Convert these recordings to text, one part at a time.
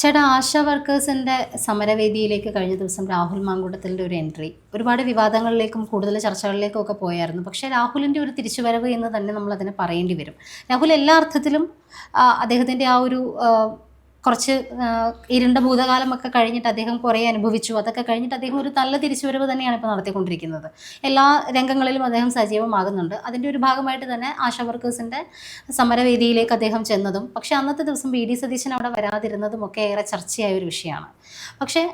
ചേട്ടാ ആശാ വർക്കേഴ്സിന്റെ സമരവേദിയിലേക്ക് കഴിഞ്ഞ ദിവസം രാഹുൽ മാങ്കൂട്ടത്തിന്റെ ഒരു എൻട്രി. ഒരുപാട് വിവാദങ്ങളിലേക്കും കൂടുതൽ ചർച്ചകളിലേക്കും ഒക്കെ പോയായിരുന്നു. പക്ഷേ രാഹുലിന്റെ ഒരു തിരിച്ചുവരവ് എന്ന് തന്നെ നമ്മൾ അതിനെ പറയേണ്ടി വരും. രാഹുൽ എല്ലാ അർത്ഥത്തിലും അദ്ദേഹത്തിന്റെ ആ ഒരു കുറച്ച് ഇരുണ്ട ഭൂതകാലമൊക്കെ കഴിഞ്ഞിട്ട് അദ്ദേഹം കുറേ അനുഭവിച്ചു. അതൊക്കെ കഴിഞ്ഞിട്ട് അദ്ദേഹം ഒരു നല്ല തിരിച്ചുവരവ് തന്നെയാണ് ഇപ്പോൾ നടത്തിക്കൊണ്ടിരിക്കുന്നത്. എല്ലാ രംഗങ്ങളിലും അദ്ദേഹം സജീവമാകുന്നുണ്ട്. അതിന്റെ ഒരു ഭാഗമായിട്ട് തന്നെ ആശാ വർക്കേഴ്സിന്റെ സമരവേദിയിലേക്ക് അദ്ദേഹം ചെന്നതും പക്ഷേ അന്നത്തെ ദിവസം വി ഡി സതീശൻ അവിടെ വരാതിരുന്നതും ഒക്കെ ഏറെ ചർച്ചയായ ഒരു വിഷയമാണ്. പക്ഷേ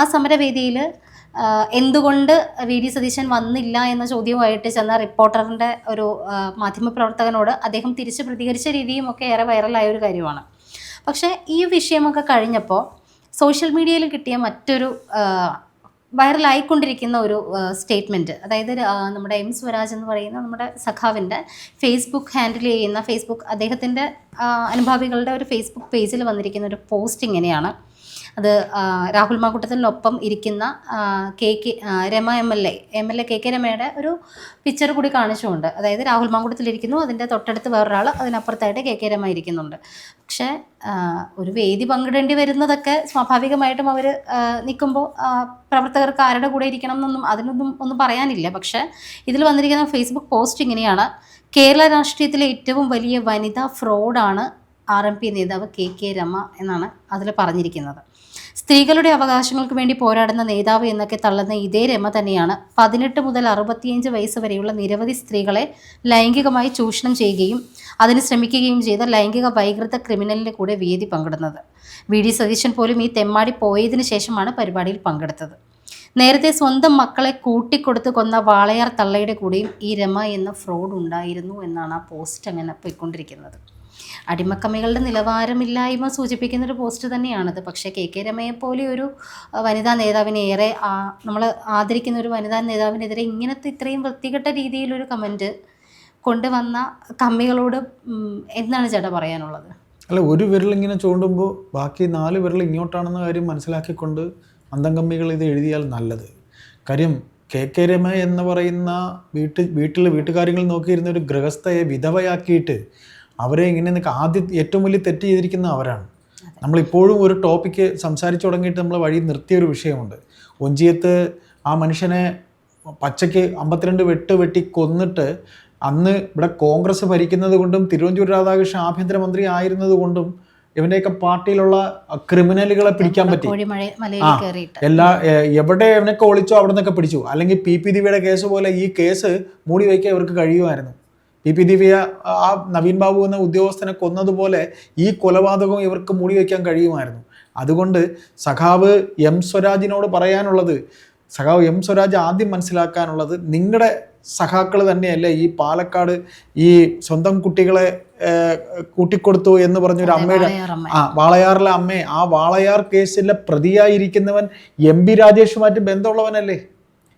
ആ സമരവേദിയിൽ എന്തുകൊണ്ട് വി ഡി സതീശൻ വന്നില്ല എന്ന ചോദ്യവുമായിട്ട് ചെന്ന റിപ്പോർട്ടറിന്റെ ഒരു മാധ്യമപ്രവർത്തകനോട് അദ്ദേഹം തിരിച്ച് പ്രതികരിച്ച രീതിയും ഒക്കെ ഏറെ വൈറലായ ഒരു കാര്യമാണ്. പക്ഷേ ഈ വിഷയമൊക്കെ കഴിഞ്ഞപ്പോൾ സോഷ്യൽ മീഡിയയിൽ കിട്ടിയ മറ്റൊരു വൈറലായിക്കൊണ്ടിരിക്കുന്ന ഒരു സ്റ്റേറ്റ്മെന്റ് അതായത് നമ്മുടെ എം സ്വരാജ് എന്ന് പറയുന്ന നമ്മുടെ സഖാവിന്റെ ഫേസ്ബുക്ക് ഹാൻഡിൽ ചെയ്യുന്ന ഫേസ്ബുക്ക് അദ്ദേഹത്തിന്റെ അനുഭാവികളുടെ ഒരു ഫേസ്ബുക്ക് പേജിൽ വന്നിരിക്കുന്ന ഒരു പോസ്റ്റ് ഇങ്ങനെയാണ്. അത് രാഹുൽ മാങ്കൂട്ടത്തിനൊപ്പം ഇരിക്കുന്ന K K Rema M L A M L A K K രമയുടെ ഒരു പിക്ചർ കൂടി കാണിച്ചുകൊണ്ട് അതായത് രാഹുൽ മാങ്കൂട്ടത്തിലിരിക്കുന്നു അതിന്റെ തൊട്ടടുത്ത് വേറൊരാൾ അതിനപ്പുറത്തായിട്ട് കെ കെ രമ ഇരിക്കുന്നുണ്ട്. പക്ഷേ ഒരു വേദി പങ്കിടേണ്ടി വരുന്നതൊക്കെ സ്വാഭാവികമായിട്ടും അവർ നിൽക്കുമ്പോൾ പ്രവർത്തകർക്ക് ആരുടെ കൂടെ ഇരിക്കണം എന്നൊന്നും അതിനൊന്നും ഒന്നും പറയാനില്ല. പക്ഷേ ഇതിൽ വന്നിരിക്കുന്ന ഫേസ്ബുക്ക് പോസ്റ്റ് ഇങ്ങനെയാണ്. കേരള രാഷ്ട്രീയത്തിലെ ഏറ്റവും വലിയ വനിതാ ഫ്രോഡാണ് ആർ എം പി നേതാവ് കെ കെ രമ എന്നാണ് അതിൽ പറഞ്ഞിരിക്കുന്നത്. സ്ത്രീകളുടെ അവകാശങ്ങൾക്ക് വേണ്ടി പോരാടുന്ന നേതാവ് എന്നൊക്കെ തള്ളുന്ന ഇതേ രമ തന്നെയാണ്. പതിനെട്ട് മുതൽ അറുപത്തിയഞ്ച് വയസ്സ് വരെയുള്ള നിരവധി സ്ത്രീകളെ ലൈംഗികമായി ചൂഷണം ചെയ്യുകയും അതിന് ശ്രമിക്കുകയും ചെയ്ത ലൈംഗിക വൈകൃത ക്രിമിനലിന്റെ കൂടെ വേദി പങ്കിടുന്നത്. വി. ഡി. സതീശൻ പോലും ഈ തെമ്മാടി പോയതിനു ശേഷമാണ് പരിപാടിയിൽ പങ്കെടുത്തത്. നേരത്തെ സ്വന്തം മക്കളെ കൂട്ടിക്കൊടുത്ത് കൊന്ന വാളയാർ തള്ളയുടെ കൂടെയും ഈ രമ എന്ന ഫ്രോഡ് ഉണ്ടായിരുന്നു എന്നാണ് ആ പോസ്റ്റ് അങ്ങനെ പോയിക്കൊണ്ടിരിക്കുന്നത്. അടിമക്കമ്മികളുടെ നിലവാരമില്ലായ്മ സൂചിപ്പിക്കുന്ന ഒരു പോസ്റ്റ് തന്നെയാണത്. പക്ഷേ കെ. കെ. രമയെ പോലെ ഒരു വനിതാ നേതാവിനെ ഏറെ നമ്മൾ ആദരിക്കുന്ന ഒരു വനിതാ നേതാവിനെതിരെ ഇങ്ങനത്തെ ഇത്രയും വൃത്തികെട്ട രീതിയിലൊരു കമന്റ് കൊണ്ടുവന്ന കമ്മികളോട് എന്താണ് ചേട്ടാ പറയാനുള്ളത്? അല്ല ഒരു വിരൽ ഇങ്ങനെ ചൂണ്ടുമ്പോൾ ബാക്കി നാല് വിരൽ ഇങ്ങോട്ടാണെന്ന കാര്യം മനസ്സിലാക്കിക്കൊണ്ട് അന്തംകമ്മികൾ ഇത് എഴുതിയാൽ നല്ലത്. കാര്യം കെ. കെ. രമ എന്ന് പറയുന്ന വീട്ടിൽ വീട്ടിൽ വീട്ടുകാര്യങ്ങൾ നോക്കിയിരുന്ന ഒരു ഗൃഹസ്ഥയെ വിധവയാക്കിയിട്ട് അവരെ ഇങ്ങനെ നിൽക്കുക ആദ്യം ഏറ്റവും വലിയ തെറ്റ് ചെയ്തിരിക്കുന്ന അവരാണ്. നമ്മളിപ്പോഴും ഒരു ടോപ്പിക്ക് സംസാരിച്ചു തുടങ്ങിയിട്ട് നമ്മൾ വഴി നിർത്തിയ ഒരു വിഷയമുണ്ട്. ഒഞ്ചിയത്ത് ആ മനുഷ്യനെ പച്ചയ്ക്ക് അമ്പത്തിരണ്ട് വെട്ട് വെട്ടി കൊന്നിട്ട് അന്ന് ഇവിടെ കോൺഗ്രസ് ഭരിക്കുന്നത് കൊണ്ടും തിരുവഞ്ചൂർ രാധാകൃഷ്ണൻ ആഭ്യന്തരമന്ത്രി ആയിരുന്നത് കൊണ്ടും ഇവന്റെയൊക്കെ പാർട്ടിയിലുള്ള ക്രിമിനലുകളെ പിടിക്കാൻ പറ്റി. ആ. എല്ലാ എവിടെ ഇവനൊക്കെ ഒളിച്ചോ അവിടെ നിന്നൊക്കെ പിടിച്ചു. അല്ലെങ്കിൽ പി. പി. ദിവിയുടെ കേസ് പോലെ ഈ കേസ് മൂടി വയ്ക്കാൻ ഇവർക്ക് കഴിയുമായിരുന്നു. പി പി ദിവ്യ ആ നവീൻ ബാബു എന്ന ഉദ്യോഗസ്ഥനെ കൊന്നതുപോലെ ഈ കൊലപാതകം ഇവർക്ക് മൂടി വയ്ക്കാൻ കഴിയുമായിരുന്നു. അതുകൊണ്ട് സഖാവ് എം സ്വരാജിനോട് പറയാനുള്ളത് സഖാവ് എം സ്വരാജ് ആദ്യം മനസ്സിലാക്കാനുള്ളത് നിങ്ങളുടെ സഖാക്കൾ തന്നെയല്ലേ ഈ പാലക്കാട് ഈ സ്വന്തം കുട്ടികളെ കൂട്ടിക്കൊടുത്തു എന്ന് പറഞ്ഞൊരു അമ്മയുടെ. ആ വാളയാറിലെ അമ്മയെ. ആ വാളയാർ കേസിലെ പ്രതിയായിരിക്കുന്നവൻ എം പി രാജേഷുമായിട്ട് ബന്ധമുള്ളവനല്ലേ?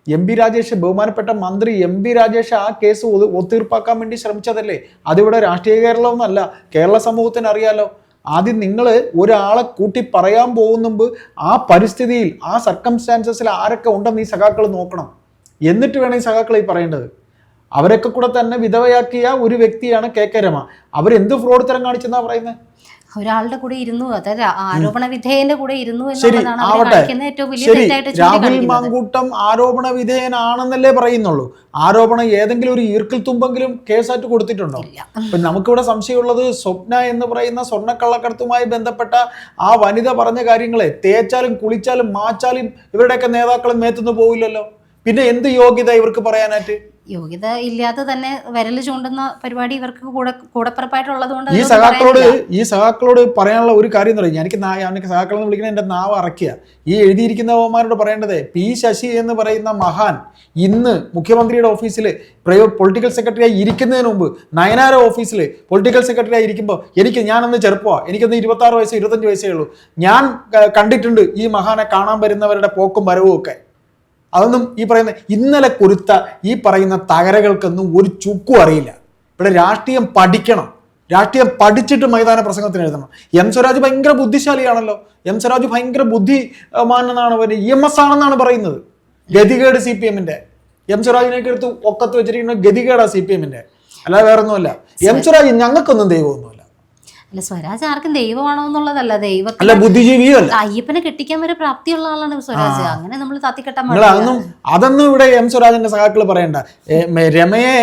എം പി രാജേഷ് ബഹുമാനപ്പെട്ട മന്ത്രി എം പി രാജേഷ് ആ കേസ് ഒതു- ഒത്തീർപ്പാക്കാൻ വേണ്ടി ശ്രമിച്ചതല്ലേ? അതിവിടെ രാഷ്ട്രീയ കേരളമൊന്നല്ല കേരള സമൂഹത്തിന് അറിയാലോ. ആദ്യം നിങ്ങൾ ഒരാളെ കൂട്ടി പറയാൻ പോകുന്ന മുമ്പ് ആ പരിസ്ഥിതിയിൽ ആ സർക്കംസ്റ്റാൻസസിൽ ആരൊക്കെ ഉണ്ടെന്ന് ഈ സഖാക്കൾ നോക്കണം. എന്നിട്ട് വേണം ഈ സഖാക്കൾ ഈ പറയേണ്ടത്. അവരൊക്കെ കൂടെ തന്നെ വിധവയാക്കിയ ഒരു വ്യക്തിയാണ് കെ കെ രമ. അവരെന്ത് ഫ്രോഡ് തരം കാണിച്ചെന്നാണ് പറയുന്നത് ഒരാളുടെ കൂടെ ഇരുന്നു അതായത് ആരോപണ വിധേയന്റെ കൂടെ ഇരുന്നു എന്നുള്ളതാണ് കാണിക്കുന്ന ഏറ്റവും വലിയ തെറ്റായിട്ട് രാഹുൽ മാങ്കൂട്ടം ആരോപണ വിധേയനാണെന്നല്ലേ പറയുന്നുള്ളൂ. ആരോപണം ഏതെങ്കിലും ഒരു ഈർക്കിൽ തുമ്പെങ്കിലും കേസായിട്ട് കൊടുത്തിട്ടുണ്ടോ? അപ്പൊ നമുക്കിവിടെ സംശയമുള്ളത് സ്വപ്ന എന്ന് പറയുന്ന സ്വർണക്കള്ളക്കടത്തുമായി ബന്ധപ്പെട്ട ആ വനിത പറഞ്ഞ കാര്യങ്ങളെ തേച്ചാലും കുളിച്ചാലും മാച്ചാലും ഇവരുടെയൊക്കെ നേതാക്കളും മേത്തുനിന്ന് പോവില്ലല്ലോ. പിന്നെ എന്ത് യോഗ്യത ഇവർക്ക് പറയാനായിട്ട്? യോഗ്യത ഇല്ലാതെ തന്നെ വിരൽ ചൂണ്ടുന്ന പരിപാടി ഇവർക്ക് കൂടെ കൂടപ്പിറപ്പായിട്ടുള്ളത് കൊണ്ട് ഈ സഹാക്കളോട് ഈ സഹാക്കളോട് പറയാനുള്ള ഒരു കാര്യം എന്ന് പറയും എനിക്ക് എനിക്ക് സഹാക്കളെന്ന് വിളിക്കണ എന്റെ നാവ് അറക്കുക ഈ എഴുതിയിരിക്കുന്നവന്മാരോട് പറയേണ്ടത് പി ശശി എന്ന് പറയുന്ന മഹാൻ ഇന്ന് മുഖ്യമന്ത്രിയുടെ ഓഫീസിൽ പ്രയോ പൊളിറ്റിക്കൽ സെക്രട്ടറിയായി ഇരിക്കുന്നതിന് മുമ്പ് നയനാര ഓഫീസിൽ പൊളിറ്റിക്കൽ സെക്രട്ടറിയായി ഇരിക്കുമ്പോൾ എനിക്ക് ഞാനന്ന് ചെറുപ്പമാണ് എനിക്കൊന്ന് ഇരുപത്താറ് വയസ്സ് ഇരുപത്തഞ്ച് വയസ്സേ ഉള്ളൂ. ഞാൻ കണ്ടിട്ടുണ്ട് ഈ മഹാനെ കാണാൻ വരുന്നവരുടെ പോക്കും വരവും ഒക്കെ. അതൊന്നും ഈ പറയുന്ന ഇന്നലെ കുരുത്ത ഈ പറയുന്ന തകരകൾക്കൊന്നും ഒരു ചുക്കും അറിയില്ല. ഇവിടെ രാഷ്ട്രീയം പഠിക്കണം. രാഷ്ട്രീയം പഠിച്ചിട്ട് മൈതാന പ്രസംഗത്തിന് എഴുതണം. എം സ്വരാജ് ഭയങ്കര ബുദ്ധിശാലിയാണല്ലോ. എം സ്വരാജ് ഭയങ്കര ബുദ്ധിമാനെന്നാണ് അവർ ഇ എം എസ് ആണെന്നാണ് പറയുന്നത്. ഗതികേട് സി പി എമ്മിന്റെ എം സ്വരാജിനൊക്കെ എടുത്ത് ഒക്കത്ത് വെച്ചിരിക്കുന്ന ഗതികേടാ സി പി എമ്മിന്റെ അല്ലാതെ വേറെ ഒന്നുമല്ല എം സ്വരാജ് ഞങ്ങൾക്കൊന്നും ദൈവമൊന്നുമില്ല. അല്ല സ്വരാജ് ആർക്കും ദൈവമാണോ എന്നുള്ളതല്ല അല്ല അയ്യപ്പനെ കെട്ടിക്കാൻ വരെ പ്രാപ്തിയുള്ള ആളാണ് സ്വരാജ്. അങ്ങനെ നമ്മൾ തത്തിക്കെട്ടാൻ അതൊന്നും അതൊന്നും ഇവിടെ എം സ്വരാജിന്റെ സഹാക്കൾ പറയണ്ട. രമയെ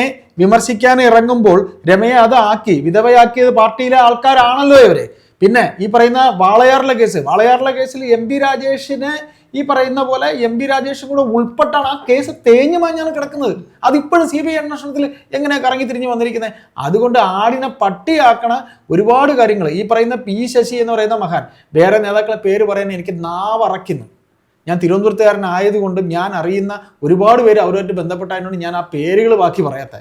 വിമർശിക്കാൻ ഇറങ്ങുമ്പോൾ രമയെ അത് ആക്കി വിധവയാക്കിയത് പാർട്ടിയിലെ ആൾക്കാരാണല്ലോ ഇവർ. പിന്നെ ഈ പറയുന്ന വാളയാറിലെ കേസ് വാളയാറിലെ കേസിൽ എം പി രാജേഷിന് ഈ പറയുന്ന പോലെ എം ബി രാജേഷും കൂടെ ഉൾപ്പെട്ടാണ് ആ കേസ് തേഞ്ഞു മാഞ്ഞാണ് കിടക്കുന്നത്. അതിപ്പോഴും സി ബി ഐ അന്വേഷണത്തിൽ എങ്ങനെ കറങ്ങി തിരിഞ്ഞ് വന്നിരിക്കുന്നത് അതുകൊണ്ട് ആടിനെ പട്ടിയാക്കണ ഒരുപാട് കാര്യങ്ങൾ ഈ പറയുന്ന പി ശശി എന്ന് പറയുന്ന മഹാൻ വേറെ നേതാക്കളെ പേര് പറയുന്ന എനിക്ക് നാവറയ്ക്കുന്നു. ഞാൻ തിരുവനന്തപുരത്തുകാരനായതുകൊണ്ട് ഞാൻ അറിയുന്ന ഒരുപാട് പേര് അവരുമായിട്ട് ബന്ധപ്പെട്ടായതുകൊണ്ട് ഞാൻ ആ പേരുകൾ ബാക്കി പറയാത്ത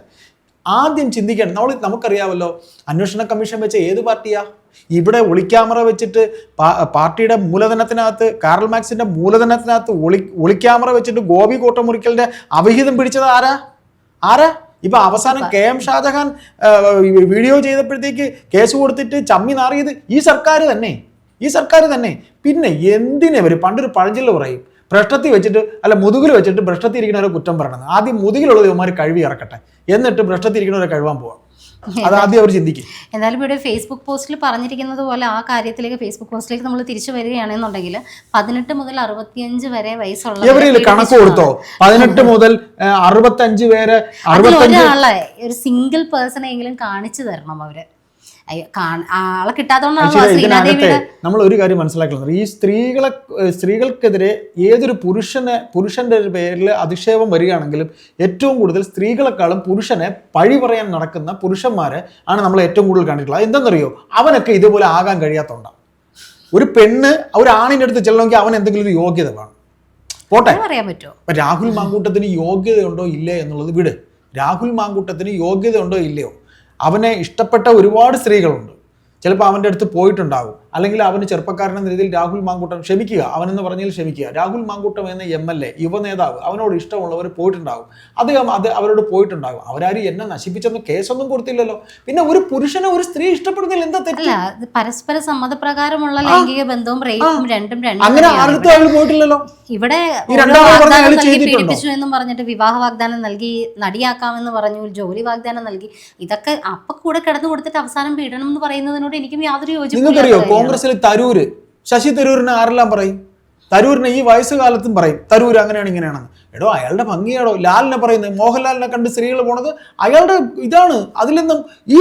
ആദ്യം ചിന്തിക്കണം നമ്മൾ നമുക്കറിയാമല്ലോ അന്വേഷണ കമ്മീഷൻ വെച്ച ഏത് പാർട്ടിയാ? ഇവിടെ ഒളിക്യാമറ വെച്ചിട്ട് പാർട്ടിയുടെ മൂലധനത്തിനകത്ത് കാറൽ മാക്സിന്റെ മൂലധനത്തിനകത്ത് ഒളി ഒളിക്യാമറ വെച്ചിട്ട് ഗോപി കോട്ടമുറിക്കലിന്റെ അവിഹിതം പിടിച്ചത് ആരാ? ആരാ? ഇപ്പൊ അവസാനം കെ എം ഷാജഹാൻ വീഡിയോ ചെയ്തപ്പോഴത്തേക്ക് കേസ് കൊടുത്തിട്ട് ചമ്മി നാറിയത് ഈ സർക്കാർ തന്നെ. ഈ സർക്കാർ തന്നെ. പിന്നെ എന്തിനവർ പണ്ടൊരു പഴഞ്ചൊല്ല് പറയും ഭ്രഷ്ടത്തിൽ വെച്ചിട്ട് അല്ല മുതുകിൽ വെച്ചിട്ട് ഭ്രഷ്ടത്തിൽ ഇരിക്കുന്നവരെ കുറ്റം പറയണത് ആദ്യം മുതുകിലുള്ളത് ഇവന്മാർ കഴിവി ഇറക്കട്ടെ. എന്നിട്ട് ഭ്രഷ്ടത്തിൽ ഇരിക്കുന്നവരെ കഴിവാൻ പോവാം. അത് ആദ്യം അവർ ചിന്തിക്കും. എന്നാലും ഇവിടെ ഫേസ്ബുക്ക് പോസ്റ്റിൽ പറഞ്ഞിരിക്കുന്നത് പോലെ ആ കാര്യത്തിലേക്ക് ഫേസ്ബുക്ക് പോസ്റ്റിലേക്ക് നമ്മൾ തിരിച്ചു വരികയാണെന്നുണ്ടെങ്കിൽ പതിനെട്ട് മുതൽ അറുപത്തിയഞ്ച് വരെ വയസ്സുള്ള കണക്ക് കൊടുത്തോ? പതിനെട്ട് മുതൽ അറുപത്തി അറുപത്തഞ്ച് ഒരാളെ ഒരു സിംഗിൾ പേഴ്സണെങ്കിലും കാണിച്ചു തരണം അവർ. ആളെ ശ്രീനാദേവിയുടെ നമ്മൾ ഒരു കാര്യം മനസ്സിലാക്കുന്നത് ഈ സ്ത്രീകളെ സ്ത്രീകൾക്കെതിരെ ഏതൊരു പുരുഷനെ പുരുഷന്റെ ഒരു പേരിൽ അധിക്ഷേപം വരികയാണെങ്കിലും ഏറ്റവും കൂടുതൽ സ്ത്രീകളെക്കാളും പുരുഷനെ പഴി പറയാൻ നടക്കുന്ന പുരുഷന്മാരെ ആണ് നമ്മൾ ഏറ്റവും കൂടുതൽ കണ്ടിട്ടുള്ളത്. എന്തെന്നറിയോ? അവനൊക്കെ ഇതുപോലെ ആകാൻ കഴിയാത്തതുകൊണ്ടാണ് ഒരു പെണ്ണ് ഒരു ആണിന്റെ അടുത്ത് ചെല്ലണമെങ്കിൽ അവൻ എന്തെങ്കിലും ഒരു യോഗ്യത വേണം. പോട്ടെ. പറയാൻ പറ്റുമോ രാഹുൽ മാങ്കൂട്ടത്തിന് യോഗ്യതയുണ്ടോ ഇല്ലേ എന്നുള്ളത് വിട്. രാഹുൽ മാങ്കൂട്ടത്തിന് യോഗ്യതയുണ്ടോ ഇല്ലയോ? അവനെ ഇഷ്ടപ്പെട്ട ഒരുപാട് സ്ത്രീകളുണ്ട്. ചിലപ്പോൾ അവന്റെ അടുത്ത് പോയിട്ടുണ്ടാകും അല്ലെങ്കിൽ അവന് ചെറുപ്പക്കാരനെന്ന രീതിയിൽ രാഹുൽ മാങ്കൂട്ടം ക്ഷമിക്കുക അവനെന്ന് പറഞ്ഞാൽ ക്ഷമിക്കുക. രാഹുൽ മാങ്കൂട്ടം എന്ന എം എൽ എ യുവ നേതാവ് അവനോട് ഇഷ്ടമുള്ളവർ പോയിട്ടുണ്ടാകും. അദ്ദേഹം അത് അവരോട് പോയിട്ടുണ്ടാകും. അവരാരും എന്നെ നശിപ്പിച്ചെന്ന് കേസൊന്നും കൊടുത്തില്ലല്ലോ. പിന്നെ ഒരു പുരുഷനെ ഒരു സ്ത്രീ ഇഷ്ടപ്പെടുന്നില്ല എന്താ തെറ്റില്ല പരസ്പര സമ്മതപ്രകാരമുള്ള ലൈംഗിക ബന്ധവും റേപ്പും രണ്ടും രണ്ടും അങ്ങനെ. ആർക്കും പോയിട്ടില്ലല്ലോ. ഇവിടെ? പീഡിപ്പിച്ചു എന്നും പറഞ്ഞിട്ട് വിവാഹ വാഗ്ദാനം നൽകി നടിയാക്കാമെന്ന് പറഞ്ഞു ജോലി വാഗ്ദാനം നൽകി. ഇതൊക്കെ അപ്പൊ കൂടെ കിടന്നു കൊടുത്തിട്ട് അവസാനം പീഡനം എന്ന് പറയുന്നതിനോട് എനിക്കും യാതൊരു യോജിപ്പില്ല കോൺഗ്രസിൽ തരൂര്. ശശി തരൂരിനെ ആരെല്ലാം പറയും? തരൂരിനെ ഈ വയസ്സുകാലത്തും പറയും. തരൂർ അങ്ങനെയാണ് ഇങ്ങനെയാണ് എടോ അയാളുടെ ഭംഗിയാടോ? ലാലിനെ പറയുന്നത് മോഹൻലാലിനെ കണ്ട് സ്ത്രീകൾ പോണത് അയാളുടെ ഇതാണ്. അതിൽ നിന്നും ഈ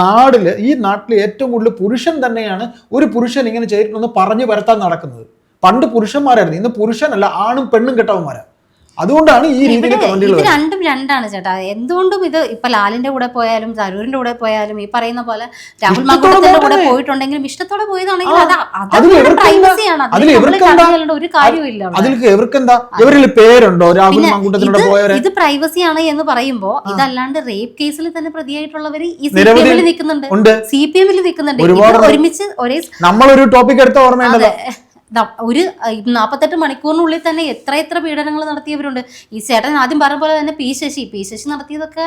നാടിൽ ഈ നാട്ടിൽ ഏറ്റവും കൂടുതൽ പുരുഷൻ തന്നെയാണ് ഒരു പുരുഷൻ ഇങ്ങനെ ചെയ്തിട്ടുണ്ടെന്ന് പറഞ്ഞു വരത്താൻ നടക്കുന്നത്. പണ്ട് പുരുഷന്മാരായിരുന്നു. ഇന്ന് പുരുഷനല്ല ആണും പെണ്ണും കെട്ടവന്മാരാ. അതുകൊണ്ടാണ് ഈ രീതിയിൽ കമന്റുകൾ രണ്ടും രണ്ടാണ് ചേട്ടാ. എന്തുകൊണ്ടും ഇത് ഇപ്പൊ ലാലിന്റെ കൂടെ പോയാലും തരൂരിന്റെ കൂടെ പോയാലും ഈ പറയുന്ന പോലെ രാഹുൽ മാങ്കൂട്ടത്തിന്റെ കൂടെ പോയിട്ടുണ്ടെങ്കിലും ഇഷ്ടത്തോടെ പോയതാണെങ്കിൽ അത് ഒരു കാര്യമില്ല അവിടെ. അതിൽ ഇവർക്കെന്താ ഇവരിൽ പേരുണ്ടോ? രാഹുൽ മാങ്കൂട്ടത്തിനോട് ഇത് പോയവരെ? ഇത് പ്രൈവസിയാണ് എന്ന് പറയുമ്പോ ഇതല്ലാണ്ട് റേപ്പ് കേസിൽ തന്നെ പ്രതിയായിട്ടുള്ളവർ ഈ സി പി എമ്മിൽ നിൽക്കുന്നുണ്ട്. സി പി എമ്മിൽ നിൽക്കുന്നുണ്ട്. ഒരുമിച്ച് ഒരേ നമ്മളൊരു ടോപ്പിക് എടുത്ത ഓർമ്മയുണ്ടല്ലോ. ഒരു നാൽപ്പത്തെട്ട് മണിക്കൂറിനുള്ളിൽ തന്നെ എത്ര എത്ര പീഡനങ്ങൾ നടത്തിയവരുണ്ട്. ഈ ചേട്ടൻ ആദ്യം പറഞ്ഞ പോലെ തന്നെ പി ശശി പി ശശി നടത്തിയതൊക്കെ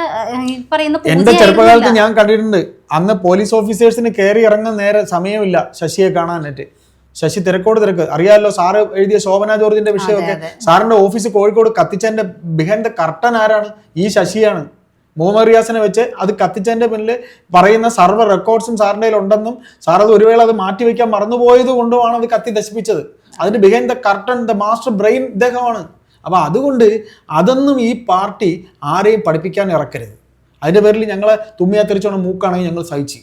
ഈ പറയുന്ന എന്റെ. ചെറുപ്പകാലത്ത് ഞാൻ കണ്ടിട്ടുണ്ട്. അന്ന് പോലീസ് ഓഫീസേഴ്സിന് കയറി ഇറങ്ങാൻ നേരെ സമയമില്ല ശശിയെ കാണാനായിട്ട്. ശശി തിരക്കോട് തിരക്ക്. അറിയാമല്ലോ സാറ് എഴുതിയ ശോഭന ജോർജിന്റെ വിഷയമൊക്കെ. സാറിന്റെ ഓഫീസ് കോഴിക്കോട് കത്തിച്ചതിന്റെ ബിഹൈൻഡ് ദ കർട്ടൻ ആരാണ്? ഈ ശശിയാണ്. മുഹമ്മദ് റിയാസിനെ വെച്ച് അത് കത്തിച്ചതിന്റെ പിന്നിൽ പറയുന്ന സർവ റെക്കോർഡ്സും സാറിന്റെ ഉണ്ടെന്നും സാർ അത് ഒരു വേള അത് മാറ്റിവെക്കാൻ മറന്നുപോയത് കൊണ്ടുമാണ് അത് കത്തി നശിപ്പിച്ചത്. അതിന്റെ behind the curtain the master brain ഇദ്ദേഹമാണ്. അപ്പൊ അതുകൊണ്ട് അതൊന്നും ഈ പാർട്ടി ആരെയും പഠിപ്പിക്കാൻ ഇറക്കരുത്. അതിന്റെ പേരിൽ ഞങ്ങളെ തുമ്മിയാ തിരിച്ചോണം മൂക്കാണെങ്കിൽ ഞങ്ങൾ സഹിച്ചു.